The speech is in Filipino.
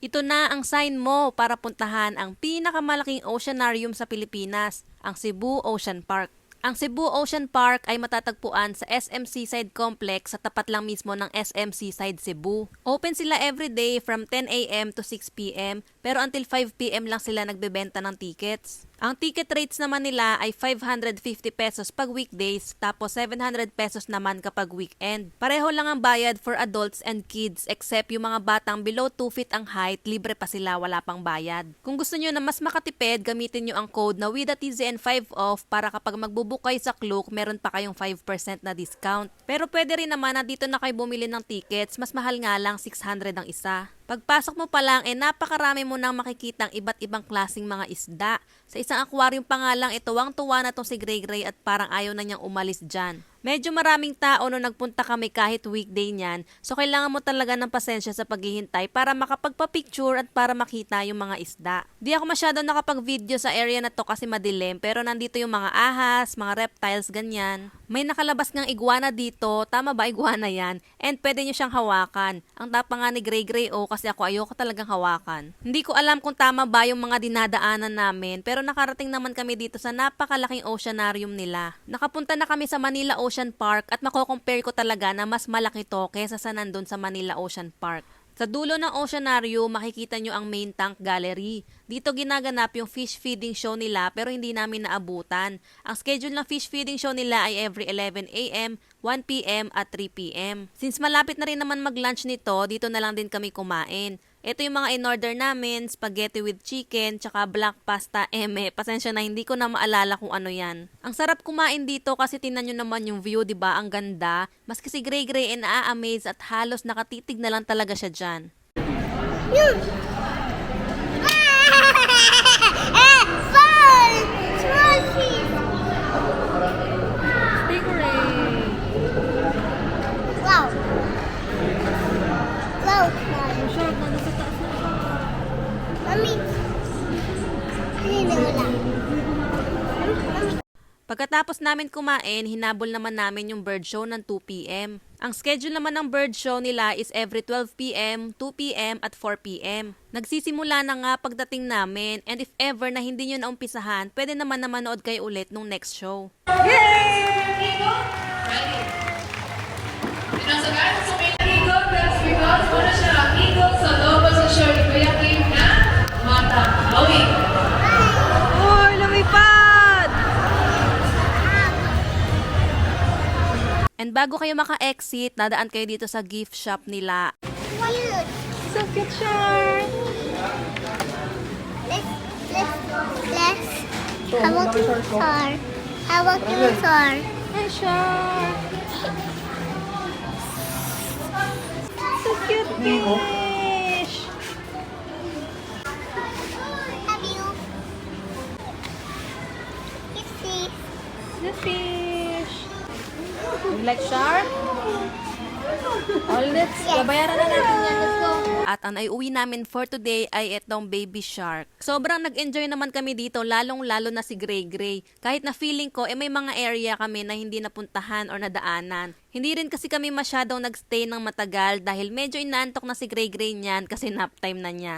Ito na ang sign mo para puntahan ang pinakamalaking oceanarium sa Pilipinas, ang Cebu Ocean Park. Ang Cebu Ocean Park ay matatagpuan sa SM Seaside Complex sa tapat lang mismo ng SM Seaside Cebu. Open sila everyday from 10 a.m. to 6 p.m. pero until 5 p.m. lang sila nagbebenta ng tickets. Ang ticket rates naman nila ay 550 pesos pag weekdays tapos 700 pesos naman kapag weekend. Pareho lang ang bayad for adults and kids except yung mga batang below 2 feet ang height, libre pa sila, wala pang bayad. Kung gusto nyo na mas makatipid, gamitin nyo ang code na WIDATZN5 off para kapag magbubook kayo sa Klook, meron pa kayong 5% na discount. Pero pwede rin naman na dito na kayo bumili ng tickets, mas mahal nga lang 600 ang isa. Pagpasok mo pa lang, eh napakarami mo nang makikitang iba't ibang klasing mga isda. Sa isang aquarium pa nga lang, ito ang tuwa na tong si Gray Gray at parang ayaw na niyang umalis dyan. Medyo maraming tao nung nagpunta kami kahit weekday niyan, so kailangan mo talaga ng pasensya sa paghihintay para makapagpa-picture at para makita yung mga isda. Di ako masyado nakapag-video sa area na to kasi madilim, pero nandito yung mga ahas, mga reptiles, ganyan. May nakalabas ngang iguana dito, tama ba iguana yan? And pwede nyo siyang hawakan. Ang tapa nga ni Gray Gray O kasi ako ayoko talagang hawakan. Hindi ko alam kung tama ba yung mga dinadaanan namin, pero nakarating naman kami dito sa napakalaking oceanarium nila. Nakapunta na kami sa Manila Ocean Park at mako-compare ko talaga na mas malaki to kesa sa nandun sa Manila Ocean Park. Sa dulo ng oceanarium, makikita nyo ang main tank gallery. Dito ginaganap yung fish feeding show nila pero hindi namin naabutan. Ang schedule ng fish feeding show nila ay every 11 a.m., 1 p.m. at 3 p.m. Since malapit na rin naman mag-lunch nito, dito na lang din kami kumain. Ito yung mga in-order namin, spaghetti with chicken, tsaka black pasta eme. Pasensya na, hindi ko na maalala kung ano yan. Ang sarap kumain dito kasi tinan nyo naman yung view, di ba? Ang ganda. Maski si Gray Gray ay naa-amaze at halos nakatitig na lang talaga siya dyan. Eh, Pagkatapos namin kumain, hinabol naman namin yung bird show ng 2pm. Ang schedule naman ng bird show nila is every 12pm, 2pm at 4pm. Nagsisimula na nga pagdating namin and if ever na hindi nyo naumpisahan, pwede naman na manood kayo ulit nung next show. Pinasagalan sa may eagle, that's because And bago kayo maka-exit, nadaan kayo dito sa gift shop nila. Cute! So cute siya! Let's, let's, let's. Hawak yung star. Hawak yung star. Hi, Shark! So cute fish! Have you? Kissy. The fish! You like shark? All let's babayaran na natin yan. Let's go. At ang naiuwi namin for today ay itong baby shark. Sobrang nag-enjoy naman kami dito, lalong-lalo na si Gray Gray. Kahit na feeling ko, eh may mga area kami na hindi napuntahan or nadaanan. Hindi rin kasi kami masyadong nagstay ng matagal dahil medyo inaantok na si Gray Gray niyan kasi nap time na niya.